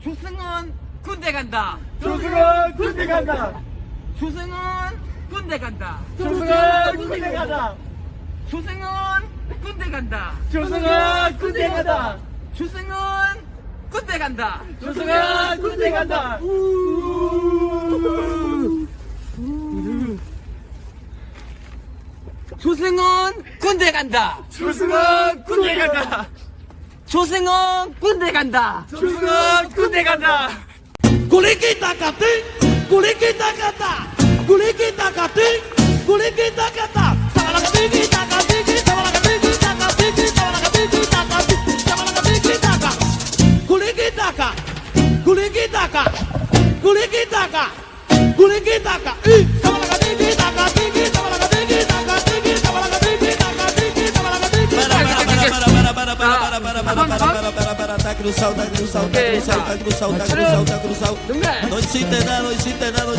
조승은 군대 간다. 조승은 군대 간다. 조승은 군대 간다. 조승은 군대 간다. 조승은 군대 간다. 조승은 군대 간다. 조승은 군대 간다. 조승은 군대 간다. 조승원 군대 간다. 조승원 군대 간다. 조승원 군대 간다. 조승원 군대 간다. 구리기 따가띵 구리기 따가다 구리기 따가띵 구리기 따가다 사랑띵이 따가띵이 사랑띵이 따가띵이 사랑띵이 따가띵이 사랑띵이 따가 구리기 따가 구리기 따가 구리기 따가 구리기 따가 cruzado, tá cruzado, tá cruzado, tá cruzado, tá cruzado, tá cruzado. No hiciste nada, no hiciste nada, no